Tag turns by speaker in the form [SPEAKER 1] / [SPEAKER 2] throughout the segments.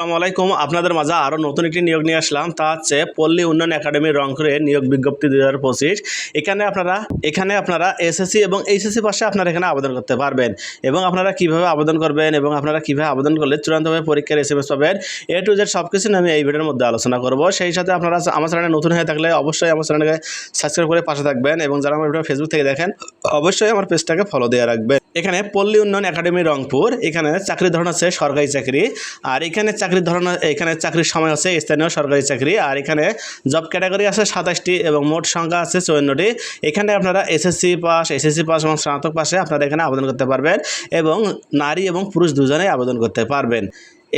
[SPEAKER 1] আসসালামু আপনাদের মাঝে আরও নতুন একটি নিয়োগ নিয়ে আসলাম। তা হচ্ছে পল্লী উন্নয়ন একাডেমি রংপুরে নিয়োগ বিজ্ঞপ্তি দুই হাজার পঁচিশ এখানে আপনারা এখানে আপনারা এসএসসি এবং এইচএসসি পাশে আপনারা এখানে আবেদন করতে পারবেন। এবং আপনারা কীভাবে আবেদন করবেন এবং আপনারা কীভাবে আবেদন করলে চূড়ান্তভাবে পরীক্ষার এস এম এস পাবেন এ টু জেড সব কিছু আমি এই ভিডিওর মধ্যে আলোচনা করব। সেই সাথে আপনারা আমার চ্যানেলে নতুন হয়ে থাকলে অবশ্যই আমার চ্যানেলকে সাবস্ক্রাইব করে পাশে থাকবেন এবং যারা আমার ভিডিও ফেসবুক থেকে দেখেন, অবশ্যই আমার পেজটাকে ফলো দিয়ে রাখবেন। এখানে পল্লী উন্নয়ন একাডেমি রংপুর, এখানে চাকরির ধরন আছে সরকারি চাকরি, আর এখানে চাকরির ধরন, এখানে চাকরির সময় আছে স্থানীয় সরকারি চাকরি, আর এখানে জব ক্যাটাগরি আছে সাতাশটি এবং মোট সংখ্যা আছে চুয়ান্নটি। এখানে আপনারা এসএসসি পাস এসএসসি পাস এবং স্নাতক পাশে আপনারা এখানে আবেদন করতে পারবেন এবং নারী এবং পুরুষ দুজনেই আবেদন করতে পারবেন।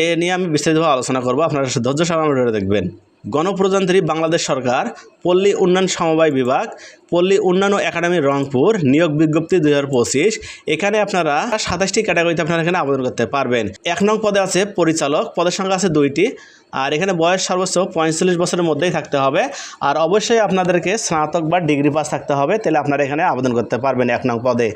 [SPEAKER 1] এ নিয়ে আমি বিস্তারিতভাবে আলোচনা করব, আপনারা ধৈর্য সহ দেখবেন। গণপ্রজাতন্ত্রী বাংলাদেশ সরকার, পল্লী উন্নয়ন সমবায় বিভাগ, পল্লী উন্নয়ন একাডেমি রংপুর, নিয়োগ বিজ্ঞপ্তি দুই হাজার পঁচিশ। এখানে আপনারা সাতাশটি ক্যাটাগরিতে আপনারা এখানে আবেদন করতে পারবেন। এক নং পদে আছে পরিচালক, পদের সংখ্যা আছে দুইটি। আর এখানে বয়স সর্বোচ্চ পঁয়তাল্লিশ বছরের মধ্যেই থাকতে হবে। আর অবশ্যই আপনাদেরকে স্নাতক বা ডিগ্রি পাস থাকতে হবে, তাহলে আপনারা এখানে আবেদন করতে পারবেন এক নং পদে।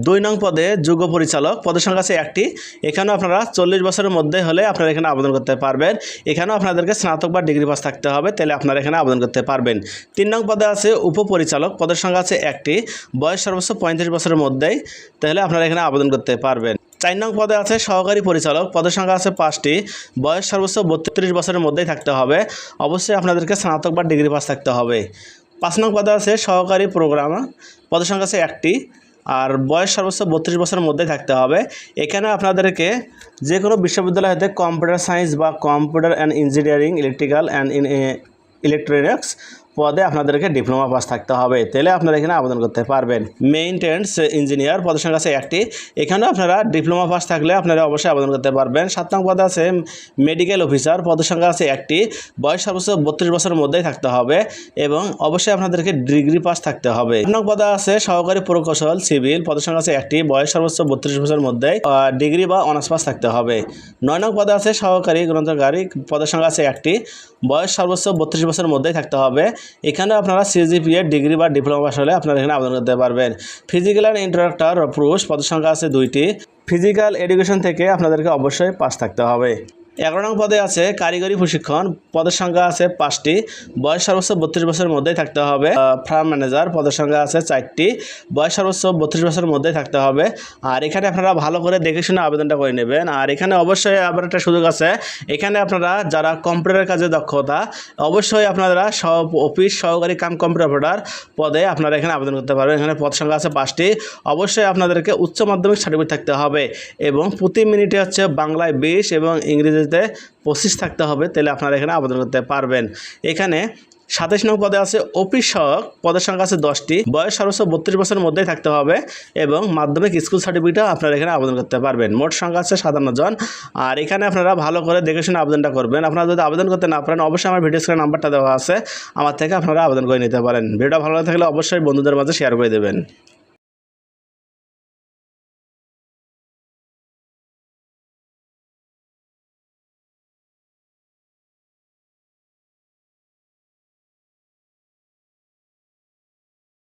[SPEAKER 1] দুই নং পদে যোগ্য পরিচালক। পদের সংখ্যা আছে একটি। এখানেও আপনারা চল্লিশ বছরের মধ্যে হলে আপনারা এখানে আবেদন করতে পারবেন। এখানেও আপনাদেরকে স্নাতক বা ডিগ্রি পাস থাকতে হবে, তাহলে আপনারা এখানে আবেদন করতে পারবেন। তিন নং পদে আছে উপপরিচালক। পদের সংখ্যা আছে একটি। বয়স সর্বোচ্চ পঁয়ত্রিশ বছরের মধ্যেই, তাহলে আপনারা এখানে আবেদন করতে পারবেন। চার নং পদে আছে সহকারী পরিচালক। পদের সংখ্যা আছে পাঁচটি। বয়স সর্বোচ্চ বত্রিশ বছরের মধ্যেই থাকতে হবে। অবশ্যই আপনাদেরকে স্নাতক বা ডিগ্রি পাস থাকতে হবে। পাঁচ নং পদে আছে সহকারী প্রোগ্রামার। পদের সংখ্যা আছে একটি। আর বয়স সর্বোচ্চ বত্রিশ বছরের মধ্যে থাকতে হবে। এখানে আপনাদেরকে যে কোনো বিশ্ববিদ্যালয় হতে কম্পিউটার সায়েন্স বা computer and engineering, electrical and electronics পদে আপনাদেরকে ডিপ্লোমা পাস থাকতে হবে, তাহলে আপনারা এখানে আবেদন করতে পারবেন। মেইনটেন্স ইঞ্জিনিয়ার পদের সংখ্যা আছে একটি, এখানেও আপনারা ডিপ্লোমা পাস থাকলে আপনারা অবশ্যই আবেদন করতে পারবেন। সাত নং পদে আছে মেডিকেল অফিসার পদের সংখ্যা আছে একটি, বয়স সর্বোচ্চ বত্রিশ বছরের মধ্যেই থাকতে হবে এবং অবশ্যই আপনাদেরকে ডিগ্রি পাস থাকতে হবে। আট নং পদে আছে সহকারী প্রকৌশল, সিভিল, পদের সংখ্যা আছে একটি, বয়স সর্বোচ্চ বত্রিশ বছরের মধ্যে ডিগ্রি বা অনার্স পাস থাকতে হবে। নয় নং পদে আছে সহকারী গ্রন্থকারী পদের সংখ্যা আছে একটি, বয়স সর্বোচ্চ বত্রিশ বছরের মধ্যেই থাকতে হবে। এখানে আপনারা সিজিপিএ ডিগ্রি বা ডিপ্লোমা পাশ হলে আপনারা এখানে আবেদন করতে পারবেন। ফিজিক্যাল অ্যান্ড ইন্টারাক্টর পুরুষ পদের সংখ্যা আছে দুইটি। ফিজিক্যাল এডুকেশন থেকে আপনাদেরকে অবশ্যই পাশ থাকতে হবে। এগারো নং পদে আছে কারিগরি প্রশিক্ষণ। পদের সংখ্যা আছে পাঁচটি। বয়স সর্বোচ্চ বত্রিশ বছরের মধ্যেই থাকতে হবে। ফার্ম ম্যানেজার পদের সংখ্যা আছে চারটি। বয়স সর্বোচ্চ বত্রিশ বছরের মধ্যেই থাকতে হবে। আর এখানে আপনারা ভালো করে দেখে শুনে আবেদনটা করে নেবেন। আর এখানে অবশ্যই আবার একটা সুযোগ আছে। এখানে আপনারা যারা কম্পিউটারের কাজে দক্ষতা, অবশ্যই আপনারা সব অফিস সহকারী কাম কম্পিউটার পদে আপনারা এখানে আবেদন করতে পারবেন। এখানে পদ সংখ্যা আছে পাঁচটি। অবশ্যই আপনাদেরকে উচ্চ মাধ্যমিক সার্টিফিকেট থাকতে হবে। এবং প্রতি মিনিটে হচ্ছে বাংলায় বিশ এবং ইংরেজিতে পঁচিশ থাকতে হবে, তাহলে আপনারা এখানে আবেদন করতে পারবেন। এখানে সাতাশ নং পদে আছে অফিস সহক পদের সংখ্যা আছে দশটি। বয়স সর্বোচ্চ বত্রিশ বছরের মধ্যেই থাকতে হবে এবং মাধ্যমিক স্কুল সার্টিফিকেটও আপনারা এখানে আবেদন করতে পারবেন। মোট সংখ্যা আছে সাতান্ন জন। আর এখানে আপনারা ভালো করে দেখে শুনে আবেদনটা করবেন। আপনারা যদি আবেদন করতে না পারেন, অবশ্যই আমার ভিডিও স্ক্রিনে নাম্বারটা দেওয়া আছে। আমার থেকে আপনারা আবেদন করে নিতে পারেন। ভিডিওটা ভালো থাকলে অবশ্যই বন্ধুদের মাঝে শেয়ার করে দেবেন।